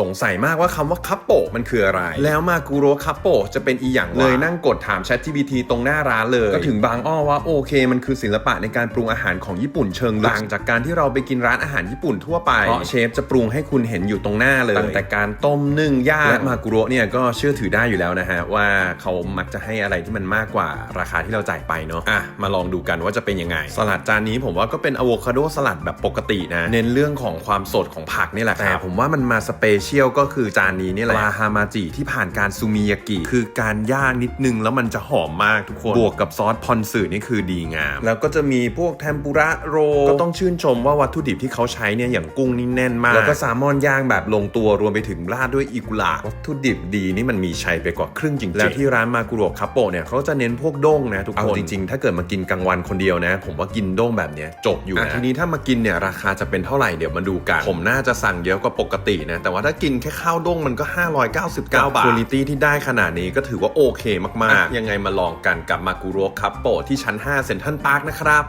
สงสัยมากว่าคำว่าคัปโปะมันคืออะไร แล้วมากุโรคัปโปะจะเป็นอีหยังวะเลยนั่งกดถาม ChatGPT ตรงหน้าร้านเลย ก็ถึงบางอ้อว่าโอเค มันคือศิลปะในการปรุงอาหารของญี่ปุ่นเชิงลึกต่างจากการที่เราไปกินร้านอาหารญี่ปุ่นทั่วไปเพราะเชฟจะปรุงให้คุณเห็นอยู่ตรงหน้าเลยตั้งแต่การต้มนึ่งย่างและมากุโระเนี่ยก็เชื่อถือได้อยู่แล้วนะฮะว่าเขามักจะให้อะไรที่มันมากกว่าราคาที่เราจ่ายไปเนาะอะมาลองดูกันว่าจะเป็นยังไง สลัดจานนี้ผมว่าก็เป็นอะโวคาโดสลัดแบบปกตินะเน้นเรื่องของความสดของผักนี่แหละครับแต่ผมว่ามันมาสเปเชียลก็คือจานนี้นี่แหละปลาฮามาจิที่ผ่านการซูมิยากิ คือการย่างนิดนึงแล้วมันจะหอมมากทุกคน บวกกับซอสพอนสึนี่คือดีงาม แล้วก็จะมีพวกเทมปุระโร ก็ต้องชื่นชมว่าวัตถุดิบที่เขาใช้เนี่ยอย่างกุ้งนี่แน่นมาก แล้วก็แซลมอนย่างแบบลงตัวรวมไปถึงราดด้วยอิกุระวัตถุดิบดีนี่มันมีชัยไปกว่าครึ่งจริงๆแล้วที่ร้านมากุโรคัปโปะเนี่ยเขาจะเน้นพวกด้งนะทุกคนเอาจริงๆ ถ้าเกิดมากินกลางวันคนเดียวนะ ผมว่ากินด้งแบบเนี้ยจบอยู่นะทีนี้ถ้ามากินเนี่ยราคาจะเป็นเท่าไหร่เดี๋ยวมาดูกันผมน่าจะสั่งเยอะกว่าปกตินะแต่ว่าถ้ากินแค่ข้าวด้งมันก็ 599 บาทคุณภาพที่ได้ขนาดนี้ก็ถือว่าโอเคมากๆ ยังไงมาลองกันกับมากุโรคัปโปะที่ชั้น 5 เซ็นทรัลพาร์คนะครับ